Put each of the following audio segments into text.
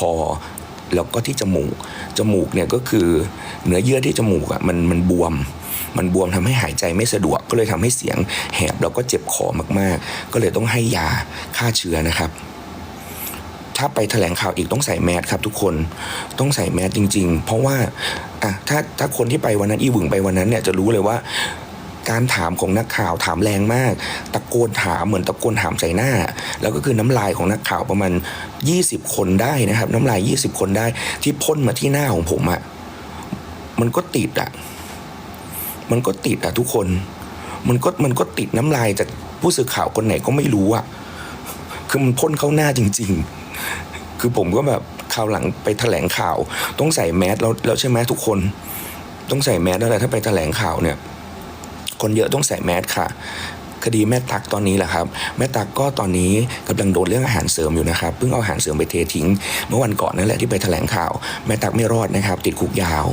คอ แล้วก็ที่จมูก จมูกเนี่ยก็คือเนื้อเยื่อที่จมูกอะ่ะมันมันบวม มันบวมทำให้หายใจไม่สะดวก ก็เลยทำให้เสียงแหบแล้วก็เจ็บคอมากๆ ก็เลยต้องให้ยาฆ่าเชื้อนะครับถ้าไปแถลงข่าวอีกต้องใส่แมสครับทุกคนต้องใส่แมสจริง ๆ เพราะว่าอะถ้าถ้าคนที่ไปวันนั้นอีหวึงไปวันนั้นเนี่ยจะรู้เลยว่า การถามของนักข่าวถามแรงมาก ตะโกนถามเหมือนตะโกนถามใส่หน้า แล้วก็คือน้ำลายของนักข่าวประมาณ 20 คนได้นะครับ น้ำลาย 20 คนได้ที่พ่นมาที่หน้าของผมอะ่ะมันก็ติดอะ่ะมันก็ติดอะ่ะทุกคน มันก็มันก็ติดน้ำลายจากผู้สื่อข่าวคนไหนก็ไม่รู้อะ่ะคือมันพ่นเข้าหน้าจริง ๆ คือผมก็แบบคราวหลังไปแถลงข่าว ต้องใส่แมสแล้วแล้วใช่ไหมทุกคน ต้องใส่แมสแล้วแหละถ้าไปแถลงข่าวเนี่ย คนเยอะต้องใส่แมสค่ะ คดีแม่ตักตอนนี้แหละครับ แม่ตักก็ตอนนี้กำลังโดนเรื่องอาหารเสริมอยู่นะครับเพิ่งเอาอาหารเสริมไปเททิ้ง เมื่อวันก่อนนั่นแหละที่ไปแถลงข่าว แม่ตักไม่รอดนะครับ ติดคุกยาว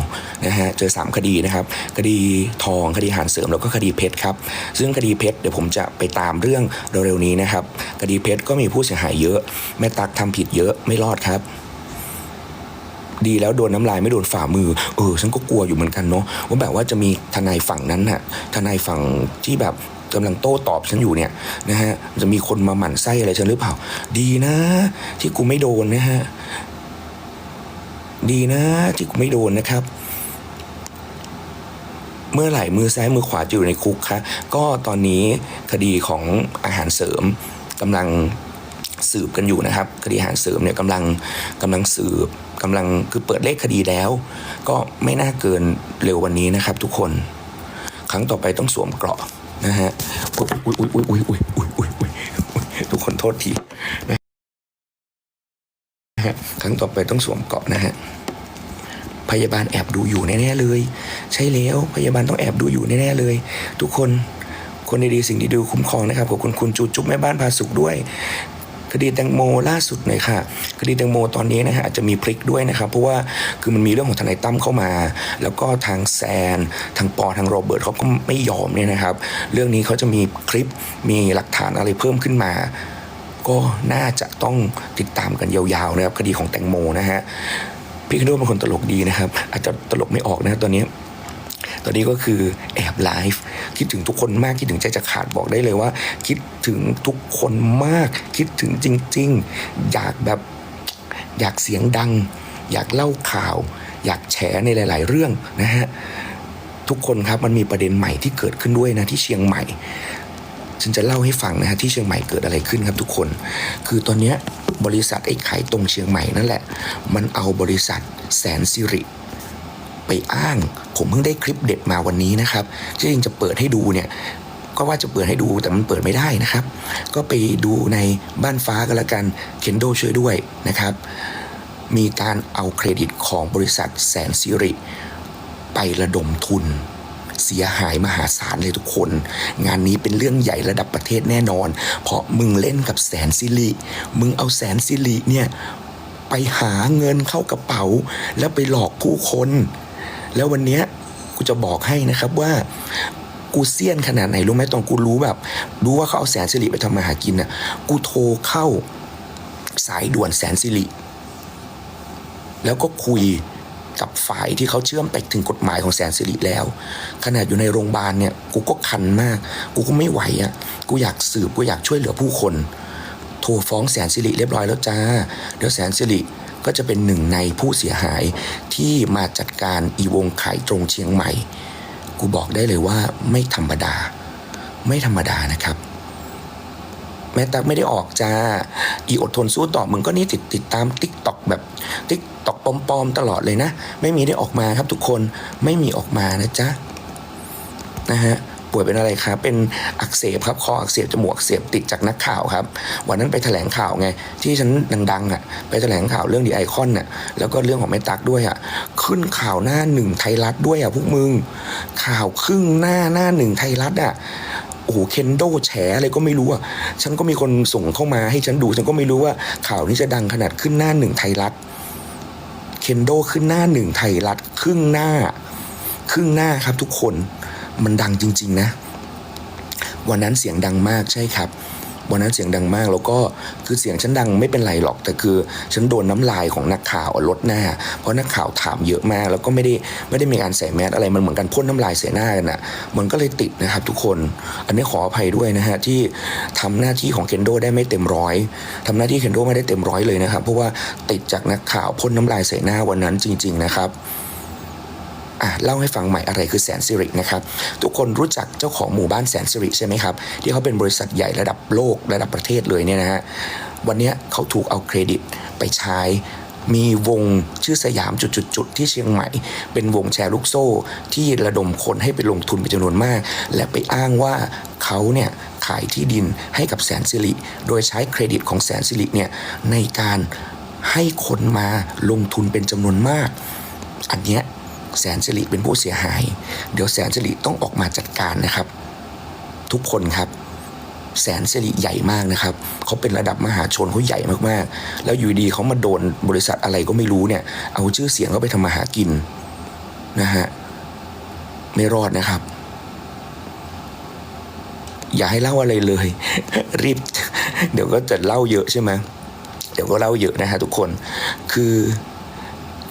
นะฮะเจอ 3 คดีนะครับ คดีทองคดีอาหารเสริมแล้วก็คดีเพชรครับซึ่งคดีเพชรเดี๋ยวผมจะไปตามเรื่องเร็วๆนี้นะครับ คดีเพชรก็มีผู้เสียหายเยอะ แม่ตักทำผิดเยอะไม่รอดครับ ดีแล้วโดนน้ำลายไม่โดนฝ่ามือ เออ ฉันก็กลัวอยู่เหมือนกันเนาะว่าแบบว่าจะมีทนายฝั่งนั้นน่ะทนายฝั่งที่แบบกำลังโต้ตอบฉันอยู่เนี่ยนะฮะจะมีคนมาหมั่นไส้อะไรฉันหรือเปล่า ดีนะ ที่กูไม่โดนนะฮะดีนะที่กูไม่โดนนะครับ เมื่อไหร่มือซ้ายมือขวาจะอยู่ในคุกคะก็ตอนนี้คดีของอาหารเสริมกำลังสืบกันอยู่นะครับ คดีอาหารเสริมเนี่ยกำลังกำลังสืบ กำลังคือเปิดเลขคดีแล้ว ก็ไม่น่าเกินเร็ววันนี้นะครับ ทุกคน ครั้งต่อไปต้องสวมเกราะนะฮะอุ้ยอุ้ยอุ้ยอุ้ยอุ้ยอุ้ยอุ้ยอุ้ยอุ้ยทุกคนโทษทีนะฮะครั้งต่อไปต้องสวมเกราะนะฮะพยาบาลแอบดูอยู่แน่ๆเลย ใช่แล้วพยาบาลต้องแอบดูอยู่แน่ๆเลย ทุกคนคนดีๆสิ่งดีๆคุ้มครองนะครับขอบคุณคุณจูจุ๊บแม่บ้านพาสุขด้วย คดีแตงโมล่าสุดหน่อยค่ะคดีแตงโมตอนนี้นะฮะอาจจะมีพลิกด้วยนะครับเพราะว่าคือมันมีเรื่องของทนายตั้มเข้ามา แล้วก็ทางแซน ทางปอทางโรเบิร์ตเขาก็ไม่ยอมเนี่ยนะครับ เรื่องนี้เขาจะมีคลิปมีหลักฐานอะไรเพิ่มขึ้นมาก็น่าจะต้องติดตามกันยาวๆนะครับคดีของแตงโมนะฮะพี่คโดเป็นคนตลกดีนะครับ อาจจะตลกไม่ออกนะตอนนี้ ตอนนี้ก็คือแอบไลฟ์คิดถึงทุกคนมากคิดถึงใจจะขาดบอกได้เลยว่า คิดถึงทุกคนมาก คิดถึงจริง ๆ อยากแบบอยากเสียงดัง อยากเล่าข่าว อยากแฉในหลาย ๆ เรื่องนะฮะทุกคนครับมันมีประเด็นใหม่ที่เกิดขึ้นด้วยนะที่เชียงใหม่ฉันจะเล่าให้ฟังนะฮะที่เชียงใหม่เกิดอะไรขึ้นครับทุกคน คือตอนนี้บริษัทไอ้ไข่ตรงเชียงใหม่นั่นแหละ มันเอาบริษัทแสนสิริ ไปอ้าง ผมเพิ่งได้คลิปเด็ดมาวันนี้นะครับที่จริงจะเปิดให้ดูเนี่ยก็ว่าจะเปิดให้ดูแต่มันเปิดไม่ได้นะครับ ก็ไปดูในบ้านฟ้ากันละกันเคนโดช่วยด้วยนะครับ มีการเอาเครดิตของบริษัทแสนสิริ ไประดมทุน เสียหายมหาศาลเลยทุกคน งานนี้เป็นเรื่องใหญ่ระดับประเทศแน่นอน เพราะมึงเล่นกับแสนสิริ มึงเอาแสนสิริเนี่ยไปหาเงินเข้ากระเป๋า แล้วไปหลอกผู้คน แล้ววันเนี้ยกูจะบอกให้นะครับว่ากูเซียนขนาดไหนรู้ไหมตอนกูรู้แบบ รู้ว่าเขาเอาแสนสิริไปทำมาหากินน่ะกูโทรเข้าสายด่วนแสนสิริแล้วก็คุยกับฝ่ายที่เขาเชื่อมไปถึงกฎหมายของแสนสิริแล้ว ขนาดอยู่ในโรงพยาบาลเนี่ย กูก็คันมาก กูก็ไม่ไหวอะ กูอยากสืบ กูอยากช่วยเหลือผู้คน โทรฟ้องแสนสิริเรียบร้อยแล้วจ้า เดี๋ยวแสนสิริ ก็จะเป็นหนึ่งในผู้เสียหายที่มาจัดการอีวงขายตรงเชียงใหม่ กูบอกได้เลยว่าไม่ธรรมดา ไม่ธรรมดานะครับ แม่ตักไม่ได้ออกจ้าอีอดทนสู้ต่อมึงก็นี่ติดติดตามติ๊กตอกแบบติ๊กตอกปลอมๆตลอดเลยนะ ไม่มีได้ออกมาครับทุกคนไม่มีออกมานะจ๊ะนะฮะ ป่วยเป็นอะไรครับ เป็นอักเสบครับคออักเสบจมูกอักเสบติดจากนักข่าวครับ วันนั้นไปแถลงข่าวไง ที่ฉันดังๆอะไปแถลงข่าวเรื่องดีไอคอนน่ะแล้วก็เรื่องของแม่ตักด้วยอะขึ้นข่าวหน้าหนึ่งไทยรัฐด้วยอะพวกมึง ข่าวครึ่งหน้าหน้าหนึ่งไทยรัฐอะโอ้โหเคนโดแฉอะไรก็ไม่รู้อะฉันก็มีคนส่งเข้ามาให้ฉันดูฉันก็ไม่รู้ว่าข่าวนี้จะดังขนาดขึ้นหน้าหนึ่งไทยรัฐเคนโดขึ้นหน้าหนึ่งไทยรัฐครึ่งหน้า ครึ่งหน้าครับทุกคน มันดังจริง ๆ นะ วันนั้นเสียงดังมากใช่ครับวันนั้นเสียงดังมากแล้วก็คือเสียงฉันดังไม่เป็นไรหรอก แต่คือฉันโดนน้ำลายของนักข่าวลดหน้า เพราะนักข่าวถามเยอะมาก แล้วก็ไม่ได้ไม่ได้มีการใส่แมสอะไรมันเหมือนกันพ่นน้ำลายใส่หน้ากันอะมันก็เลยติดนะครับทุกคน อันนี้ขออภัยด้วยนะฮะที่ทำหน้าที่ของเคนโดได้ไม่เต็มร้อยทำหน้าที่เคนโดไม่ได้เต็มร้อยเลยนะครับเพราะว่าติดจากนักข่าวพ่นน้ำลายใส่หน้าวันนั้นจริง ๆ นะครับ เล่าให้ฟังใหม่อะไรคือแสนสิรินะครับทุกคนรู้จักเจ้าของหมู่บ้านแสนสิริใช่ไหมครับที่เขาเป็นบริษัทใหญ่ระดับโลกระดับประเทศเลยเนี่ยนะฮะวันนี้เขาถูกเอาเครดิตไปใช้มีวงชื่อสยามจุดๆๆที่เชียงใหม่ เป็นวงแชร์ลูกโซ่ ที่ระดมคนให้ไปลงทุนเป็นจำนวนมาก และไปอ้างว่าเขาเนี่ยขายที่ดินให้กับแสนสิริ โดยใช้เครดิตของแสนสิริเนี่ยในการให้คนมาลงทุนเป็นจำนวนมาก อันเนี้ย แสนสิริเป็นผู้เสียหาย เดี๋ยวแสนสิริต้องออกมาจัดการนะครับ ทุกคนครับแสนสิริใหญ่มากนะครับ เขาเป็นระดับมหาชนเขาใหญ่มากๆ แล้วอยู่ดีเขามาโดนบริษัทอะไรก็ไม่รู้เนี่ย เอาชื่อเสียงเขาไปทำมาหากินนะฮะ ไม่รอดนะครับ อย่าให้เล่าอะไรเลย รีบ เดี๋ยวก็จะเล่าเยอะใช่ไหมเดี๋ยวก็เล่าเยอะนะฮะทุกคน คือ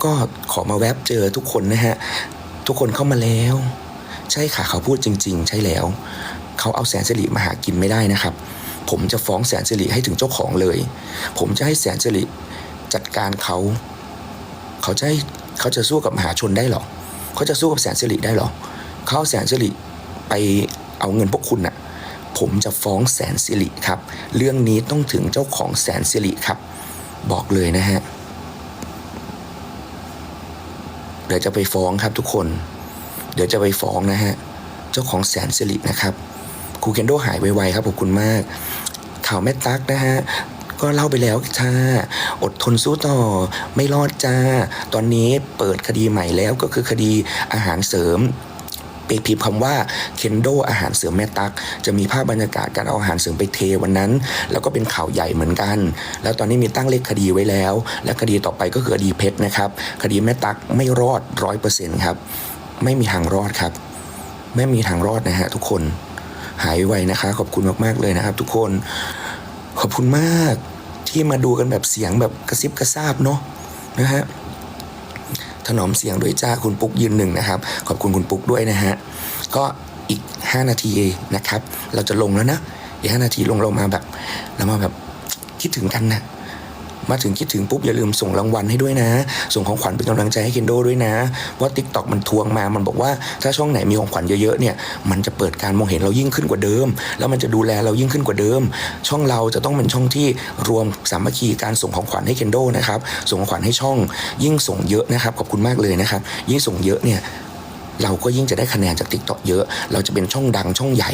ก็ขอมาแวบเจอทุกคนนะฮะ ทุกคนเข้ามาแล้ว ใช่ค่ะเขาพูดจริง ๆ ใช่แล้ว เขาเอาแสนสิริมาหากินไม่ได้นะครับ ผมจะฟ้องแสนสิริให้ถึงเจ้าของเลย ผมจะให้แสนสิริจัดการเขา เขาจะให้เขาจะสู้กับมหาชนได้หรอ เขาจะสู้กับแสนสิริได้หรอ เขาเอาแสนสิริไปเอาเงินพวกคุณน่ะ ผมจะฟ้องแสนสิริครับ เรื่องนี้ต้องถึงเจ้าของแสนสิริครับ บอกเลยนะฮะ เดี๋ยวจะไปฟ้องครับทุกคน เดี๋ยวจะไปฟ้องนะฮะ เจ้าของแสนสิรินะครับครูเคนโดหายไวๆครับขอบคุณมากข่าวแม่ตั๊กนะฮะก็เล่าไปแล้วจ้าอดทนสู้ต่อไม่รอดจ้า ตอนนี้เปิดคดีใหม่แล้วก็คือคดีอาหารเสริม ไปพิมพ์คำว่าเคนโดอาหารเสริมแม่ตัก จะมีภาพบรรยากาศการเอาอาหารเสริมไปเทวันนั้น แล้วก็เป็นข่าวใหญ่เหมือนกัน แล้วตอนนี้มีตั้งเลขคดีไว้แล้ว และคดีต่อไปก็คือคดีเพชรนะครับ คดีแม่ตักไม่รอดร้อยเปอร์เซ็นต์ครับไม่มีทางรอดครับ ไม่มีทางรอดนะฮะทุกคนหายไวนะคะ ขอบคุณมากๆเลยนะครับ ทุกคนขอบคุณมากที่มาดูกันแบบเสียงแบบกระซิบกระซาบเนาะนะฮะ ถนอมเสียงด้วยจ้าคุณปุ๊กยืนหนึ่งนะครับ ขอบคุณคุณปุ๊กด้วยนะฮะก็อีก 5 นาทีนะครับ เราจะลงแล้วนะอีก5นาทีลงเรามาแบบเรามาแบบคิดถึงกันนะ มาถึงคิดถึงปุ๊บอย่าลืมส่งรางวัลให้ด้วยนะ ส่งของขวัญเป็นกำลังใจให้เคนโดด้วยนะ ว่าทิกตอกมันทวงมามันบอกว่าถ้าช่องไหนมีของขวัญเยอะๆเนี่ยมันจะเปิดการมองเห็นเรายิ่งขึ้นกว่าเดิม แล้วมันจะดูแลเรายิ่งขึ้นกว่าเดิม ช่องเราจะต้องเป็นช่องที่รวมสามัคคีการส่งของขวัญให้เคนโดนะครับส่งของขวัญให้ช่องยิ่งส่งเยอะนะครับขอบคุณมากเลยนะครับยิ่งส่งเยอะเนี่ยเราก็ยิ่งจะได้คะแนนจาก t ิ k t o k เยอะ เราจะเป็นช่องดังช่องใหญ่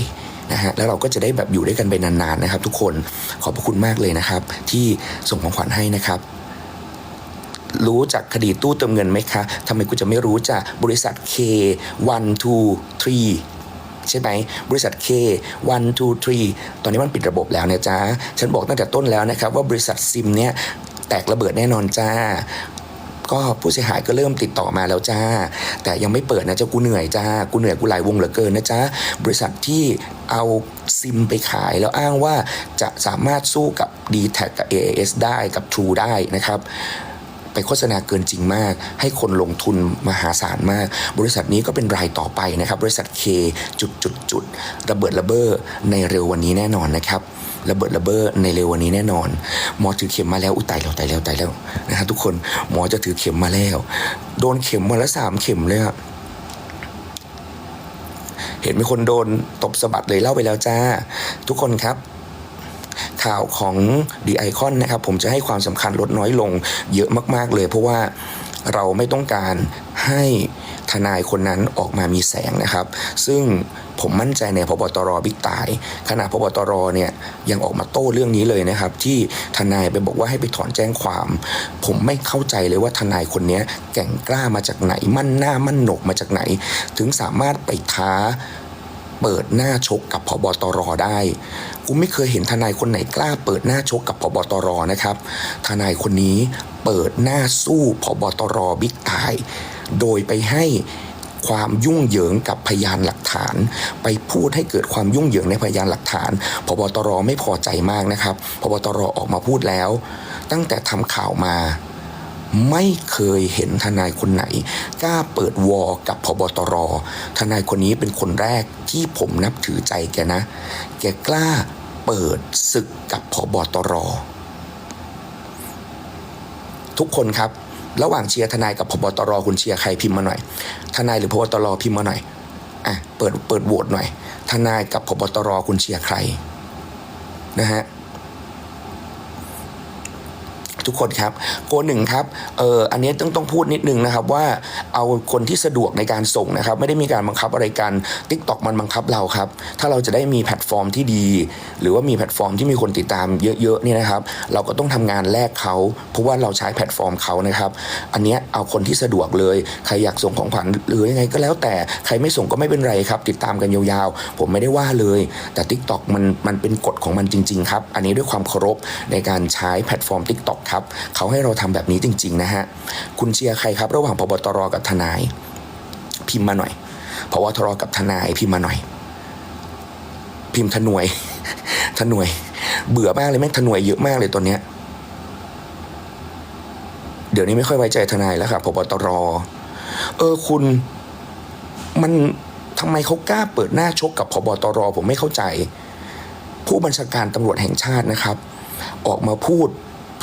นะฮะแล้วเราก็จะได้แบบอยู่ด้วยกันไปนานๆนะครับ ทุกคนขอบพระคุณมากเลยนะครับ ที่ส่งของขวัญให้นะครับรู้จักคดีตู้เติมเงินไหมคะ ทำไมกูจะไม่รู้จักบริษัท K 1 2 3 ใช่ไหม บริษัท K 1 2 3 ตอนนี้มันปิดระบบแล้วเนี่ยจ้าฉันบอกตั้งแต่ต้นแล้วนะครับ ว่าบริษัทซิมเนี่ยแตกระเบิดแน่นอนจ้า ก็ผู้เสียหายก็เริ่มติดต่อมาแล้วจ้า แต่ยังไม่เปิดนะเจ้ากูเหนื่อยจ้ากูเหนื่อยกูหลายวงเหลือเกินนะจ้าบริษัทที่เอาซิมไปขายแล้วอ้างว่าจะสามารถสู้กับ d t แทกับ AAS ได้กับ True ได้นะครับไปโฆษณาเกินจริงมาก ให้คนลงทุนมหาศาลมาก บริษัทนี้ก็เป็นรายต่อไปนะครับ บริษัท K จุดจุดจุดระเบิดระเบ้อในเร็ววันนี้แน่นอนนะครับ ระเบิดระเบ้อในเร็ววันนี้แน่นอน หมอถือเข็มมาแล้วอุตายแล้วตายแล้วตายแล้วนะฮะทุกคนหมอจะถือเข็มมาแล้ว โดนเข็มวันละสามเข็มเลยอะเห็นมีคนโดนตบสะบัดเลยเล่าไปแล้วจ้า ทุกคนครับ ข่าวของดีไอคอนนะครับ ผมจะให้ความสำคัญลดน้อยลงเยอะมาก ๆ เลยเพราะว่า เราไม่ต้องการให้ทนายคนนั้นออกมามีแสงนะครับ ซึ่งผมมั่นใจในพบตรบิ๊กตายขณะพบตรเนี่ยยังออกมาโต้เรื่องนี้เลยนะครับ ที่ทนายไปบอกว่าให้ไปถอนแจ้งความ ผมไม่เข้าใจเลยว่าทนายคนนี้แก่งกล้ามาจากไหน มั่นหน้ามั่นหนกมาจากไหน ถึงสามารถไปท้า เปิดหน้าชกกับพบตรได้กูไม่เคยเห็นทนายคนไหนกล้า เปิดหน้าชกกับพบตรนะครับ ทนายคนนี้เปิดหน้าสู้พบตรบิ๊กตาย โดยไปให้ความยุ่งเหยิงกับพยานหลักฐาน ไปพูดให้เกิดความยุ่งเหยิงในพยานหลักฐานพบตรไม่พอใจมากนะครับพบตรออกมาพูดแล้ว ตั้งแต่ทำข่าวมา ไม่เคยเห็นทนายคนไหนกล้าเปิดวอกับพบตรทนายคนนี้เป็นคนแรกที่ผมนับถือใจแกนะ แกกล้าเปิดศึกกับพบตร ทุกคนครับ ระหว่างเชียร์ทนายกับพบตรคุณเชียร์ใครพิมพ์มาหน่อย ทนายหรือพบตรพิมพ์มาหน่อยอะเปิดเปิดโหวตหน่อย ทนายกับพบตรคุณเชียร์ใครนะฮะ ทุกคนครับโกหนึ่งครับเอออันนี้ต้องต้องพูดนิดนึงนะครับว่าเอาคนที่สะดวกในการส่งนะครับ ไม่ได้มีการบังคับอะไรกัน t ิ k t o k มันบังคับเราครับ ถ้าเราจะได้มีแพลตฟอร์มที่ดี หรือว่ามีแพลตฟอร์มที่มีคนติดตามเยอะๆเนี่ยนะครับ เราก็ต้องทำงานแลกเขาเพราะว่าเราใช้แพลตฟอร์มเขานะครับ อันนี้เอาคนที่สะดวกเลยใครอยากส่งของขวัญหรือยังไงก็แล้วแต่ใครไม่ส่งก็ไม่เป็นไรครับ ติดตามกันยาวๆ ผมไม่ได้ว่าเลย แต่ TikTok มันมันเป็นกฎของมันจริง ๆ ครับ อันนี้ด้วยความเคารพในการใช้แพลตฟอร์ม TikTok ครับเขาให้เราทำแบบนี้จริง ๆ นะฮะ คุณเชียร์ใครครับ ระหว่างพบตรกับทนาย พิมพ์มาหน่อยพบตรกับทนายพิมพ์มาหน่อย พิมพ์ทนวยทนวย เบื่อมากเลยแม่งทนวยเยอะมากเลยตอนเนี้ยเดี๋ยวนี้ไม่ค่อยไว้ใจทนายแล้วครับพบตรเออคุณมันทำไมเขากล้าเปิดหน้าชกกับพบตรผมไม่เข้าใจ ผู้บัญชาการตำรวจแห่งชาตินะครับ ออกมาพูด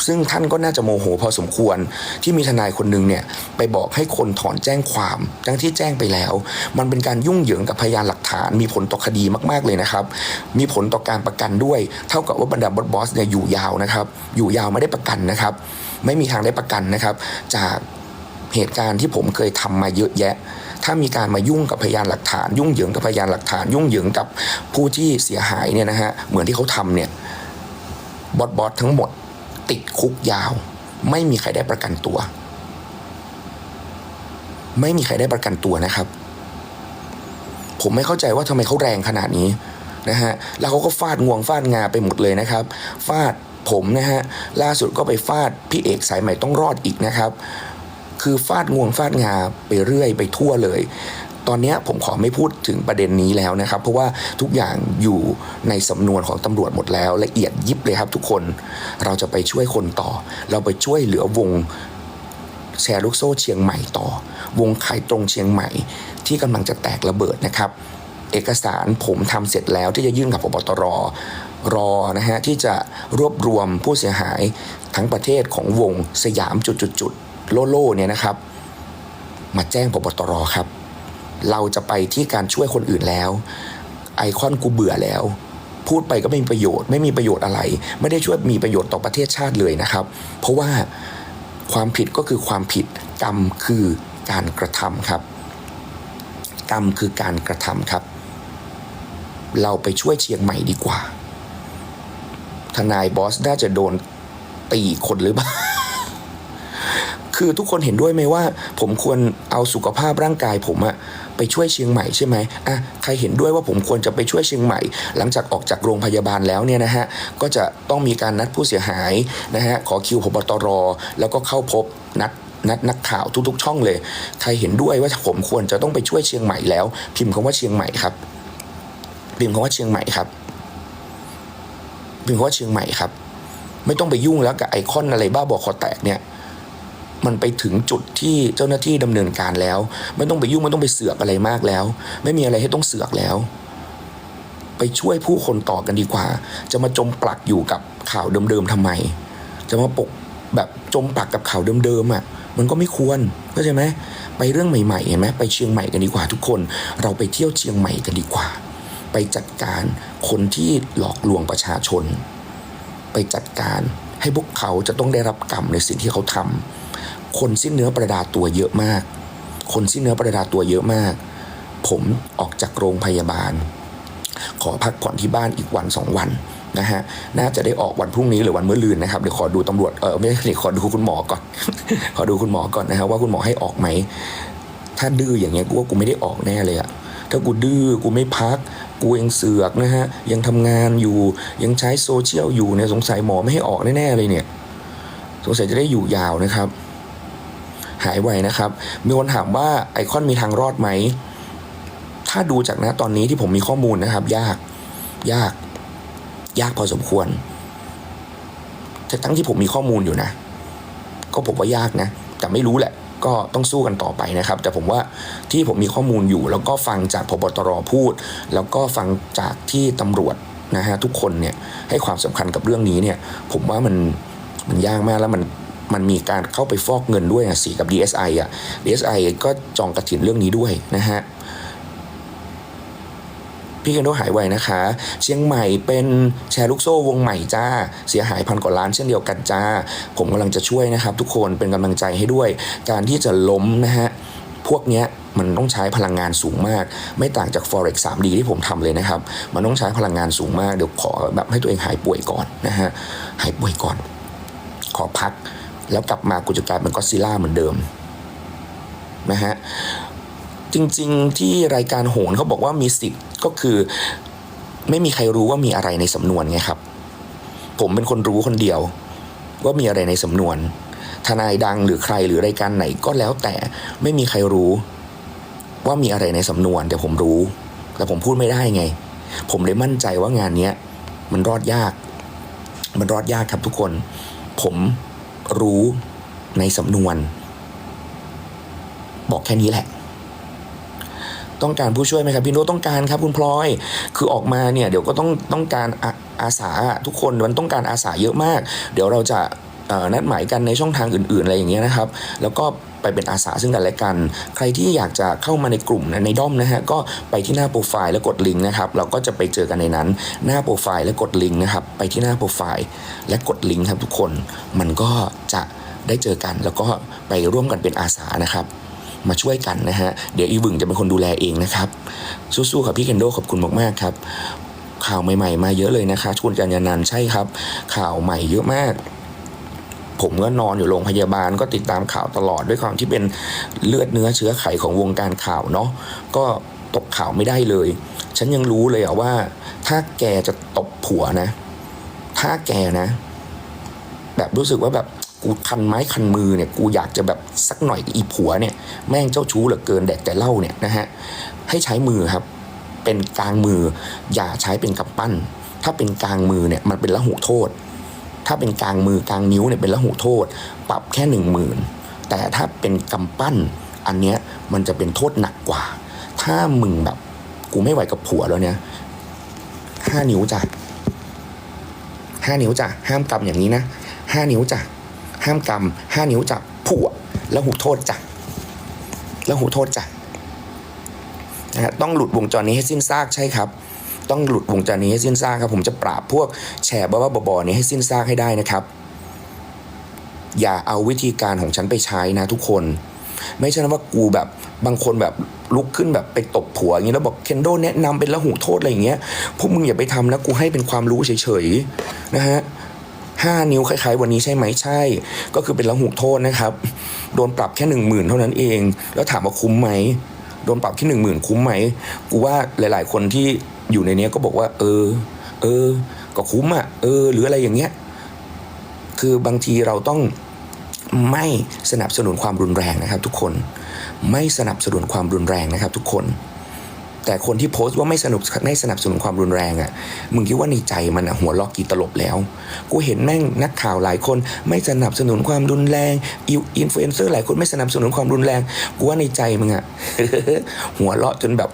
ซึ่งท่านก็น่าจะโมโหพอสมควรที่มีทนายคนหนึ่งเนี่ยไปบอกให้คนถอนแจ้งความทั้งที่แจ้งไปแล้ว มันเป็นการยุ่งเหยิงกับพยานหลักฐาน มีผลต่อคดีมากๆเลยนะครับ มีผลต่อการประกันด้วย เท่ากับว่าบรรดาบอสบอสเนี่ยอยู่ยาวนะครับ อยู่ยาวไม่ได้ประกันนะครับ ไม่มีทางได้ประกันนะครับ จากเหตุการณ์ที่ผมเคยทำมาเยอะแยะ ถ้ามีการมายุ่งกับพยานหลักฐาน ยุ่งเหยิงกับพยานหลักฐาน ยุ่งเหยิงกับผู้ที่เสียหายเนี่ยนะฮะ เหมือนที่เขาทำเนี่ย บอสบอสทั้งหมด ติดคุกยาว ไม่มีใครได้ประกันตัว ไม่มีใครได้ประกันตัวนะครับ ผมไม่เข้าใจว่าทำไมเขาแรงขนาดนี้นะฮะแล้วเขาก็ฟาดงวงฟาดงาไปหมดเลยนะครับ ฟาดผมนะฮะล่าสุดก็ไปฟาดพี่เอกสายใหม่ต้องรอดอีกนะครับ คือฟาดงวงฟาดงาไปเรื่อยไปทั่วเลย ตอนนี้ผมขอไม่พูดถึงประเด็นนี้แล้วนะครับ เพราะว่าทุกอย่างอยู่ในสำนวนของตำรวจหมดแล้ว ละเอียดยิบเลยครับทุกคนเราจะไปช่วยคนต่อ เราไปช่วยเหลือวงแชร์ลูกโซ่เชียงใหม่ต่อ วงไข่ตรงเชียงใหม่ที่กำลังจะแตกระเบิดนะครับ เอกสารผมทำเสร็จแล้วที่จะยื่นกับพบตรรอนะฮะที่จะรวบรวมผู้เสียหายทั้งประเทศของวงสยามจุดๆๆโลโล่เนี่ยนะครับ มาแจ้งพบตรครับ เราจะไปที่การช่วยคนอื่นแล้ว ไอคอนกูเบื่อแล้ว พูดไปก็ไม่มีประโยชน์ ไม่มีประโยชน์อะไร ไม่ได้ช่วยมีประโยชน์ต่อประเทศชาติเลยนะครับ เพราะว่าความผิดก็คือความผิดกรรมคือการกระทำครับ กรรมคือการกระทำครับ เราไปช่วยเชียงใหม่ดีกว่า ทนายบอสน่าจะโดนตีคนหรือเปล่า คือทุกคนเห็นด้วยไหมว่า ผมควรเอาสุขภาพร่างกายผมอะไปช่วยเชียงใหม่ใช่ไหมอะใครเห็นด้วยว่าผมควรจะไปช่วยเชียงใหม่ หลังจากออกจากโรงพยาบาลแล้วเนี่ยนะฮะก็จะต้องมีการนัดผู้เสียหายนะฮะขอคิวพบตรแล้วก็เข้าพบนัดนัดนักข่าวทุกๆ ช่องเลย ใครเห็นด้วยว่าผมควรจะต้องไปช่วยเชียงใหม่แล้ว พิมพ์คำว่าเชียงใหม่ครับ พิมพ์คำว่าเชียงใหม่ครับ พิมพ์คำว่าเชียงใหม่ครับ ไม่ต้องไปยุ่งแล้วกับไอคอนอะไรบ้าบอคอแตกเนี่ย มันไปถึงจุดที่เจ้าหน้าที่ดำเนินการแล้ว ไม่ต้องไปยุ่งไม่ต้องไปเสือกอะไรมากแล้ว ไม่มีอะไรให้ต้องเสือกแล้ว ไปช่วยผู้คนต่อกันดีกว่า จะมาจมปลักอยู่กับข่าวเดิมๆทำไม จะมาปกแบบจมปลักกับข่าวเดิมๆอะมันก็ไม่ควรเข้าใจไหมไปเรื่องใหม่ๆเห็นไหมไปเชียงใหม่กันดีกว่าทุกคน เราไปเที่ยวเชียงใหม่กันดีกว่า ไปจัดการคนที่หลอกลวงประชาชน ไปจัดการให้พวกเขาจะต้องได้รับกรรมในสิ่งที่เขาทำ คนสิ้นเนื้อประดาตัวเยอะมาก คนสิ้นเนื้อประดาตัวเยอะมาก ผมออกจากโรงพยาบาล ขอพักผ่อนที่บ้านอีกวันสองวันนะฮะ น่าจะได้ออกวันพรุ่งนี้หรือวันเมื่อลืนนะครับ เดี๋ยวขอดูตำรวจ เออไม่ใช่ขอดูคุณหมอก่อน ขอดูคุณหมอก่อนนะครับว่าคุณหมอให้ออกไหม ถ้าดื้ออย่างเงี้ยกูว่ากูไม่ได้ออกแน่เลยอะถ้ากูดื้อกูไม่พัก กูยังเสือกนะฮะ ยังทำงานอยู่ ยังใช้โซเชียลอยู่เนี่ยสงสัยหมอไม่ให้ออกแน่ๆเลยเนี่ย สงสัยจะได้อยู่ยาวนะครับ หายไวนะครับ มีคนถามว่าไอคอนมีทางรอดไหม ถ้าดูจากนะตอนนี้ที่ผมมีข้อมูลนะครับ ยาก ยาก ยากพอสมควรทั้งที่ผมมีข้อมูลอยู่นะ ก็ผมว่ายากนะ แต่ไม่รู้แหละก็ต้องสู้กันต่อไปนะครับ แต่ผมว่าที่ผมมีข้อมูลอยู่ แล้วก็ฟังจากพบตรพูด แล้วก็ฟังจากที่ตำรวจนะฮะทุกคนเนี่ยให้ความสำคัญกับเรื่องนี้เนี่ย ผมว่ามันมันยากมากแล้วมัน มันมีการเข้าไปฟอกเงินด้วยอะสิกับ DSI อะ DSI ก็จองกระถินเรื่องนี้ด้วยนะฮะพี่เคนโดหายไวนะคะ เชียงใหม่เป็นแชร์ลูกโซ่วงใหม่จ้า เสียหายพันกว่าล้านเช่นเดียวกันจ้า ผมกำลังจะช่วยนะครับ ทุกคนเป็นกำลังใจให้ด้วย การที่จะล้มนะฮะ พวกเนี้ยมันต้องใช้พลังงานสูงมาก ไม่ต่างจาก forex 3D ที่ผมทำเลยนะครับ มันต้องใช้พลังงานสูงมาก เดี๋ยวขอแบบให้ตัวเองหายป่วยก่อนนะฮะ หายป่วยก่อน ขอพัก แล้วกลับมากูจะกลายเป็นก็ซิล่าเหมือนเดิมนะฮะจริงๆที่รายการโหนเขาบอกว่ามีสิทธิ์ก็คือ ไม่มีใครรู้ว่ามีอะไรในสำนวนไงครับ ผมเป็นคนรู้คนเดียว ว่ามีอะไรในสำนวน ทนายดังหรือใครหรือรายการไหนก็แล้วแต่ไม่มีใครรู้ว่ามีอะไรในสำนวนแต่ผมรู้ แต่ผมพูดไม่ได้ไง ผมเลยมั่นใจว่างานนี้มันรอดยาก มันรอดยากครับทุกคน ผม รู้ในสำนวน บอกแค่นี้แหละ ต้องการผู้ช่วยไหมครับ พี่โน้ต้องการครับคุณพลอย คือออกมาเนี่ยเดี๋ยวก็ต้องต้องการอาอาสาทุกคนมันต้องการอาสาเยอะมาก เดี๋ยวเราจะนัดหมายกันในช่องทางอื่น ๆ อะไรอย่างเงี้ยนะครับ แล้วก็ ไปเป็นอาสาซึ่งกันและกัน ใครที่อยากจะเข้ามาในกลุ่มในด้อมนะฮะก็ไปที่หน้าโปรไฟล์แล้วกดลิงก์นะครับเราก็จะไปเจอกันในนั้น หน้าโปรไฟล์และกดลิงก์นะครับไปที่หน้าโปรไฟล์และกดลิงก์ครับทุกคน มันก็จะได้เจอกันแล้วก็ไปร่วมกันเป็นอาสานะครับ มาช่วยกันนะฮะเดี๋ยวอีบึงจะเป็นคนดูแลเองนะครับ สู้ๆครับพี่เคนโดขอบคุณมากๆครับข่าวใหม่ๆ มาเยอะเลยนะคะชวนกันยานันใช่ครับ ข่าวใหม่เยอะมาก ผมก็นอนอยู่โรงพยาบาลก็ติดตามข่าวตลอดด้วยความที่เป็นเลือดเนื้อเชื้อไขของวงการข่าวเนาะก็ตกข่าวไม่ได้เลย ฉันยังรู้เลยอะว่า ถ้าแกจะตบผัวนะ ถ้าแกนะ แบบรู้สึกว่าแบบกูคันไม้คันมือเนี่ยกูอยากจะแบบสักหน่อยอีผัวเนี่ย แม่งเจ้าชู้เหลือเกินแดกแต่เหล่าเนี่ยนะฮะให้ใช้มือครับ เป็นกลางมือ อย่าใช้เป็นกำปั้น ถ้าเป็นกลางมือเนี่ยมันเป็นละหุโทษ ถ้าเป็นกลางมือกลางนิ้วเนี่ยเป็นละหุโทษ ปรับแค่หนึ่งหมื่นแต่ถ้าเป็นกำปั้นอันเนี้ยมันจะเป็นโทษหนักกว่า ถ้ามึงแบบกูไม่ไหวกับผัวแล้วเนี่ยห้านิ้วจ้ะห้านิ้วจ้ะห้ามกำอย่างนี้นะห้านิ้วจ้ะห้ามกำห้านิ้วจ้ะผัวแล้วหูโทษจ้ะแล้วหูโทษจ้ะนะฮะต้องหลุดวงจรนี้ให้สิ้นซากใช่ครับ ต้องหลุดวงจรนี้ให้สิ้นซากครับผมจะปราบพวกแชร์บ้าๆบอๆนี้ให้สิ้นซากให้ได้นะครับ อย่าเอาวิธีการของฉันไปใช้นะทุกคน ไม่ใช่นะว่ากูแบบบางคนแบบลุกขึ้นแบบไปตบผัวอย่างนี้แล้วบอกเคนโดแนะนำเป็นละหูโทษอะไรอย่างเงี้ยพวกมึงอย่าไปทำนะกูให้เป็นความรู้เฉยๆนะฮะห้านิ้วคล้ายๆ วันนี้ใช่ไหมใช่ ก็คือเป็นละหูโทษนะครับ โดนปรับแค่หนึ่งหมื่นเท่านั้นเอง แล้วถามว่าคุ้มไหมโดนปรับแค่หนึ่งหมื่นคุ้มไหมกูว่าหลาย ๆ คนที่ อยู่ในนี้ก็บอกว่า เออ เออ ก็คุ้มอะ เออ หรืออะไรอย่างเงี้ย คือบางทีเราต้องไม่สนับสนุนความรุนแรงนะครับทุกคน ไม่สนับสนุนความรุนแรงนะครับทุกคน แต่คนที่โพสต์ว่าไม่สนุกไม่สนับสนุนความรุนแรงอะ่ะ มึงคิดว่าในใจมันอะหัวล็อกกี่ตลบแล้ว กูเห็นแม่งนักข่าวหลายคน ไม่สนับสนุนความรุนแรงอิวอินฟลูเอนเซอร์หลายคนไม่สนับสนุนความรุนแรง กูว่าในใจมึงอะหัวเราะจนแบบ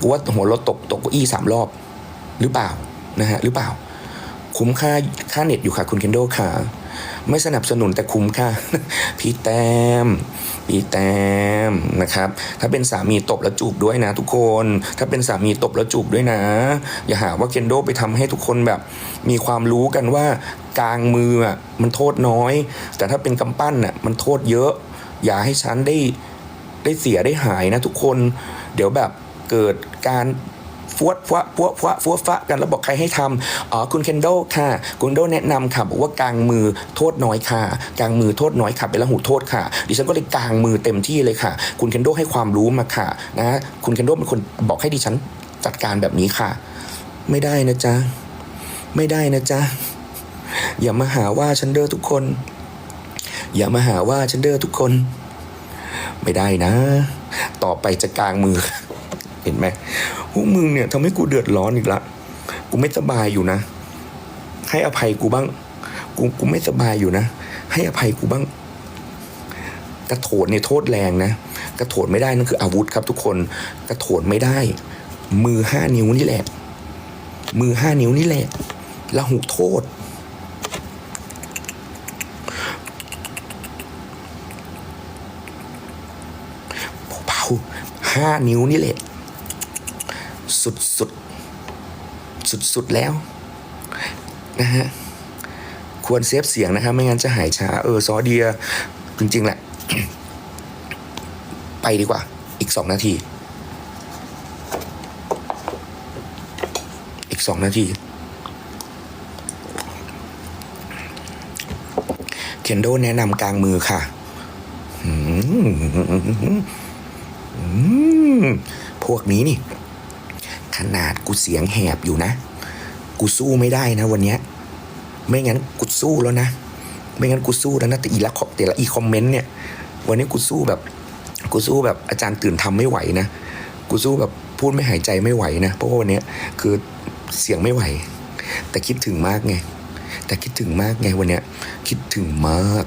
กูว่าหัวราะตกตกเก้าอี้สามรอบหรือเปล่านะฮะหรือเปล่า คุ้มค่าค่าเน็ตอยู่ค่ะคุณเคนโดค่ะ ไม่สนับสนุนแต่คุ้มค่ะพี่แต้มพี่แต้มนะครับ ถ้าเป็นสามีตบแล้วจูบด้วยนะ ทุกคน ถ้าเป็นสามีตบแล้วจูบด้วยนะ อย่าหาว่าเคนโดไปทำให้ทุกคนแบบ มีความรู้กันว่ากลางมืออะมันโทษน้อย แต่ถ้าเป็นกำปั้นอะมันโทษเยอะ อย่าให้ฉันได้ได้เสียได้หายนะทุกคน เดี๋ยวแบบ เกิดการฟวดฟวะฟวดฟวะฟวฟะกันแล้วบอกใครให้ทำอ๋อคุณเคนโดค่ะ คุณเคนโดแนะนำค่ะบอกว่ากลางมือโทษน้อยค่ะ กลางมือโทษน้อยค่ะเป็นละหูโทษค่ะ ดิฉันก็เลยกลางมือเต็มที่เลยค่ะ คุณเคนโดให้ความรู้มาค่ะนะคุณเคนโดเป็นคนบอกให้ดิฉันจัดการแบบนี้ค่ะ ไม่ได้นะจ๊ะ ไม่ได้นะจ๊ะ อย่ามาหาว่าฉันเด้อทุกคน อย่ามาหาว่าฉันเด้อทุกคน ไม่ได้นะ ต่อไปจะกลางมือ เห็นไหมพวกมึงเนี่ยทำให้กูเดือดร้อนอีกละกูไม่สบายอยู่นะ ให้อภัยกูบ้าง กูกูไม่สบายอยู่นะ ให้อภัยกูบ้าง กระโถนเนี่ยโทษแรงนะ กระโถนไม่ได้นั่นคืออาวุธครับทุกคน กระโถนไม่ได้ มือห้านิ้วนี่แหละ มือห้านิ้วนี่แหละละหุโทษเบาห้านิ้วนี่แหละ สุดสุดสุดสุดแล้วนะฮะควรเซฟเสียงนะครับไม่งั้นจะหายช้า เออซอเดีย จริง ๆ แหละ ไปดีกว่า อีกสองนาที อีกสองนาทีเคนโดแนะนำกลางมือค่ะพวกนี้นี่ ขนาดกูเสียงแหบอยู่นะ กูสู้ไม่ได้นะ วันเนี้ย ไม่งั้นกูสู้แล้วนะ ไม่งั้นกูสู้แล้วนะแต่อีละแต่ละอีคอมเมนต์เนี่ย วันนี้กูสู้แบบ กูสู้แบบอาจารย์ตื่นทำไม่ไหวนะ กูสู้แบบพูดไม่หายใจไม่ไหวนะ เพราะว่าวันนี้คือเสียงไม่ไหว แต่คิดถึงมากไง แต่คิดถึงมากไงวันเนี้ย คิดถึงมาก